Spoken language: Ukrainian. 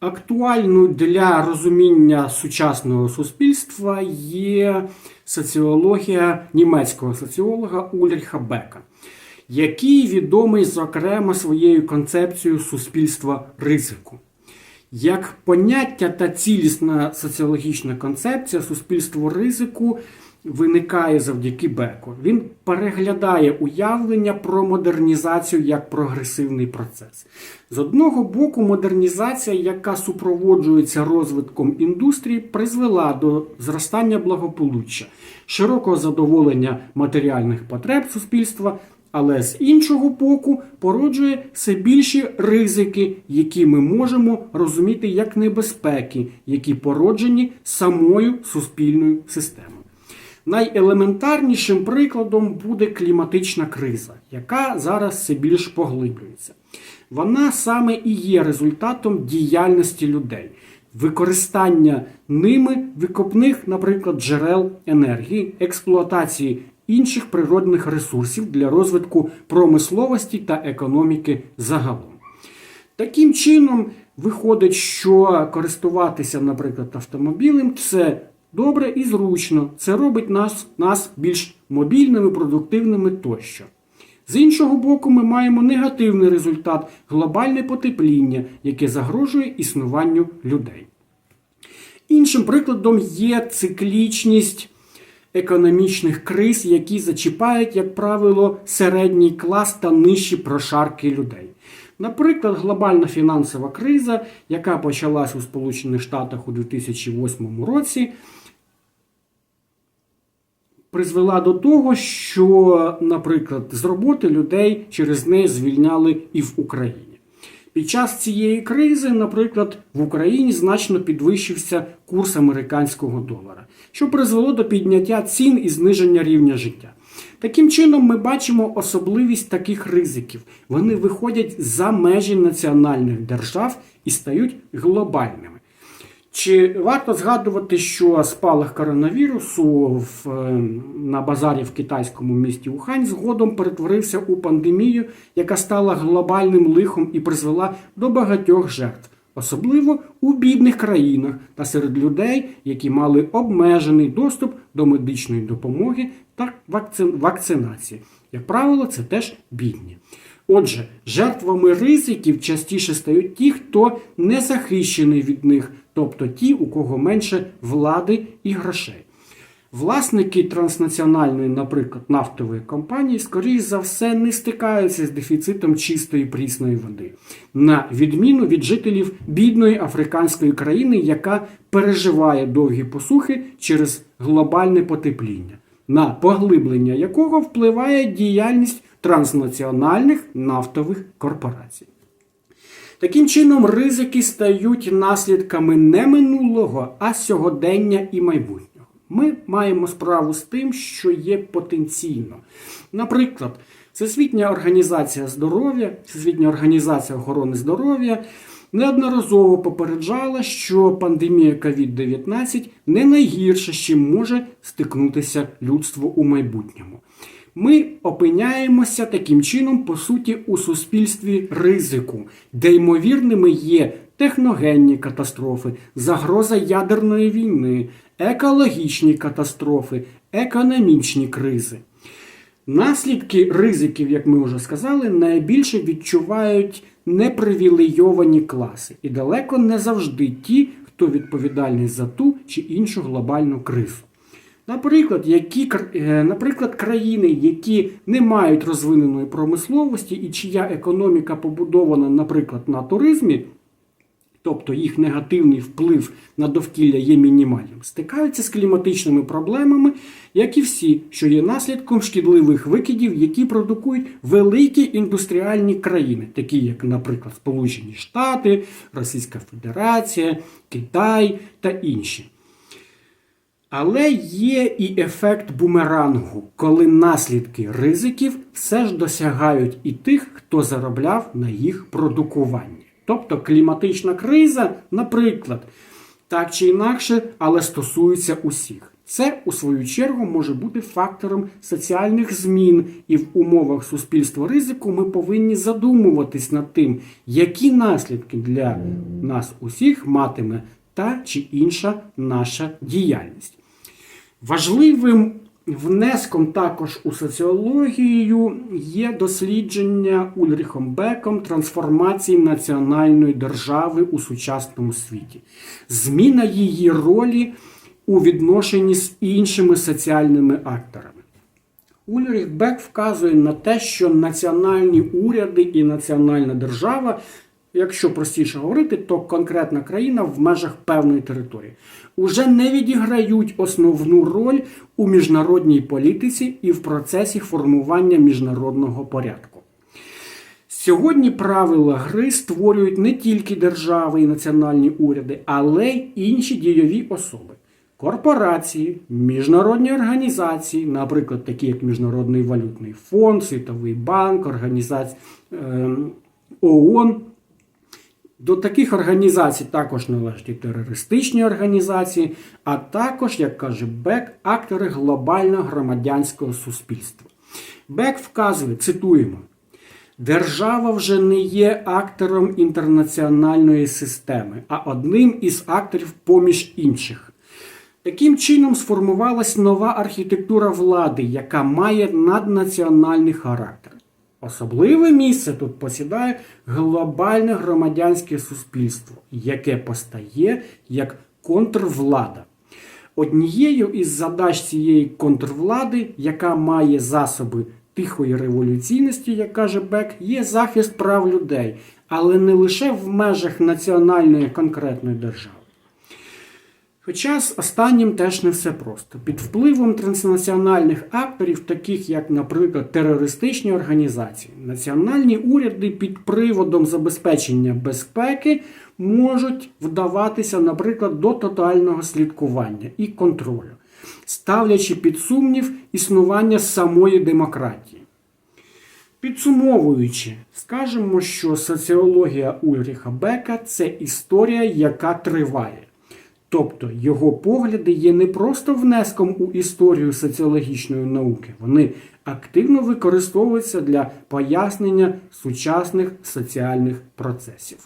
Актуальною для розуміння сучасного суспільства є соціологія німецького соціолога Ульріха Бека, який відомий, зокрема, своєю концепцією суспільства ризику. Як поняття та цілісна соціологічна концепція суспільство ризику виникає завдяки Беку. Він переглядає уявлення про модернізацію як прогресивний процес. З одного боку, модернізація, яка супроводжується розвитком індустрії, призвела до зростання благополуччя, широкого задоволення матеріальних потреб суспільства. Але з іншого боку породжує все більші ризики, які ми можемо розуміти як небезпеки, які породжені самою суспільною системою. Найелементарнішим прикладом буде кліматична криза, яка зараз все більш поглиблюється. Вона саме і є результатом діяльності людей, використання ними викопних, наприклад, джерел енергії, експлуатації інших природних ресурсів для розвитку промисловості та економіки загалом. Таким чином, виходить, що користуватися, наприклад, автомобілем це добре і зручно. Це робить нас, нас більш мобільними, продуктивними тощо. З іншого боку, ми маємо негативний результат глобальне потепління, яке загрожує існуванню людей. Іншим прикладом є циклічність економічних криз, які зачіпають, як правило, середній клас та нижчі прошарки людей. Наприклад, глобальна фінансова криза, яка почалась у Сполучених Штатах у 2008 році, призвела до того, що, наприклад, з роботи людей через неї звільняли і в Україні. Під час цієї кризи, наприклад, в Україні значно підвищився курс американського долара, що призвело до підняття цін і зниження рівня життя. Таким чином, ми бачимо особливість таких ризиків. Вони виходять за межі національних держав і стають глобальними. Чи варто згадувати, що спалах коронавірусу в, е, на базарі в китайському місті Ухань згодом перетворився у пандемію, яка стала глобальним лихом і призвела до багатьох жертв, особливо у бідних країнах та серед людей, які мали обмежений доступ до медичної допомоги та вакцинації. Як правило, це теж бідні. Отже, жертвами ризиків частіше стають ті, хто не захищений від них, тобто ті, у кого менше влади і грошей. Власники транснаціональної, наприклад, нафтової компанії, скоріш за все, не стикаються з дефіцитом чистої прісної води, на відміну від жителів бідної африканської країни, яка переживає довгі посухи через глобальне потепління, на поглиблення якого впливає діяльність транснаціональних нафтових корпорацій. Таким чином, ризики стають наслідками не минулого, а сьогодення і майбутнього. Ми маємо справу з тим, що є потенційно. Наприклад, Всесвітня організація здоров'я, Всесвітня організація охорони здоров'я неодноразово попереджала, що пандемія COVID-19 не найгірше, з чим може стикнутися людство у майбутньому. Ми опиняємося таким чином, по суті, у суспільстві ризику, де ймовірними є техногенні катастрофи, загроза ядерної війни, екологічні катастрофи, економічні кризи. Наслідки ризиків, як ми вже сказали, найбільше відчувають непривілейовані класи і далеко не завжди ті, хто відповідальний за ту чи іншу глобальну кризу. Наприклад, які, е, наприклад, країни, які не мають розвиненої промисловості і чия економіка побудована, наприклад, на туризмі, тобто їх негативний вплив на довкілля є мінімальним, стикаються з кліматичними проблемами, як і всі, що є наслідком шкідливих викидів, які продукують великі індустріальні країни, такі як, наприклад, Сполучені Штати, Російська Федерація, Китай та інші. Але є і ефект бумерангу, коли наслідки ризиків все ж досягають і тих, хто заробляв на їх продукуванні. Тобто кліматична криза, наприклад, так чи інакше, але стосується усіх. Це, у свою чергу, може бути фактором соціальних змін, і в умовах суспільства ризику ми повинні задумуватись над тим, які наслідки для нас усіх матиме та чи інша наша діяльність. Важливим внеском також у соціологію є дослідження Ульріхом Беком трансформації національної держави у сучасному світі, зміна її ролі у відношенні з іншими соціальними акторами. Ульріх Бек вказує на те, що національні уряди і національна держава, якщо простіше говорити, то конкретна країна в межах певної території, уже не відіграють основну роль у міжнародній політиці і в процесі формування міжнародного порядку. Сьогодні правила гри створюють не тільки держави і національні уряди, але й інші дійові особи. Корпорації, міжнародні організації, наприклад, такі як Міжнародний валютний фонд, Світовий банк, організація е, ООН. До таких організацій також належать і терористичні організації, а також, як каже Бек, актори глобального громадянського суспільства. Бек вказує, цитуємо. Держава вже не є актором інтернаціональної системи, а одним із акторів поміж інших. Таким чином сформувалась нова архітектура влади, яка має наднаціональний характер. Особливе місце тут посідає глобальне громадянське суспільство, яке постає як контрвлада. Однією із задач цієї контрвлади, яка має засоби тихої революційності, як каже Бек, є захист прав людей, але не лише в межах національної конкретної держави. Хоча з останнім теж не все просто. Під впливом транснаціональних акторів, таких як, наприклад, терористичні організації, національні уряди під приводом забезпечення безпеки можуть вдаватися, наприклад, до тотального слідкування і контролю, ставлячи під сумнів існування самої демократії. Підсумовуючи, скажемо, що соціологія Ульріха Бека це історія, яка триває. Тобто його погляди є не просто внеском у історію соціологічної науки, вони активно використовуються для пояснення сучасних соціальних процесів.